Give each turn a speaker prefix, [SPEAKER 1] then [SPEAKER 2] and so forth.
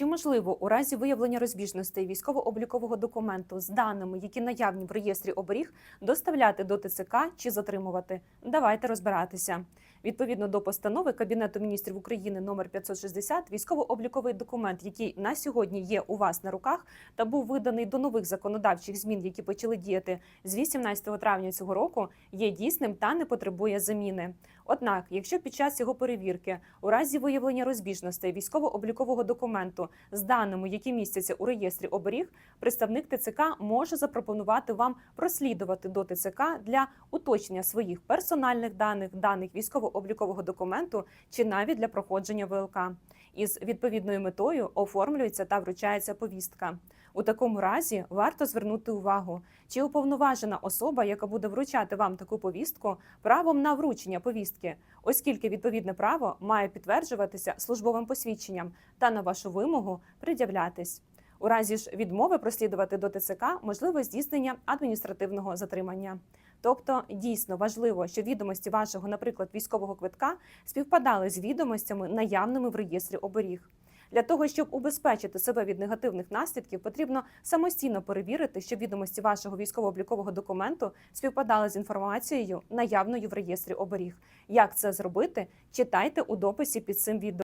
[SPEAKER 1] Чи можливо у разі виявлення розбіжностей військово-облікового документу з даними, які наявні в реєстрі оберіг, доставляти до ТЦК чи затримувати? Давайте розбиратися. Відповідно до постанови Кабінету міністрів України номер 560, військово-обліковий документ, який на сьогодні є у вас на руках, та був виданий до нових законодавчих змін, які почали діяти з 18 травня цього року, є дійсним та не потребує заміни. Однак, якщо під час його перевірки у разі виявлення розбіжностей військово-облікового документу з даними, які містяться у реєстрі оберіг, представник ТЦК може запропонувати вам прослідувати до ТЦК для уточнення своїх персональних даних, даних військово-облікового документу чи навіть для проходження ВЛК. Із відповідною метою оформлюється та вручається повістка. У такому разі варто звернути увагу, чи уповноважена особа, яка буде вручати вам таку повістку, правом на вручення повістки, оскільки відповідне право має підтверджуватися службовим посвідченням та на вашу вимогу пред'являтись. У разі ж відмови прослідувати до ТЦК можливо здійснення адміністративного затримання. Тобто дійсно важливо, що відомості вашого, наприклад, військового квитка співпадали з відомостями, наявними в реєстрі оберіг. Для того щоб убезпечити себе від негативних наслідків, потрібно самостійно перевірити, що відомості вашого військово-облікового документу співпадали з інформацією, наявною в реєстрі оберіг. Як це зробити? Читайте у дописі під цим відео.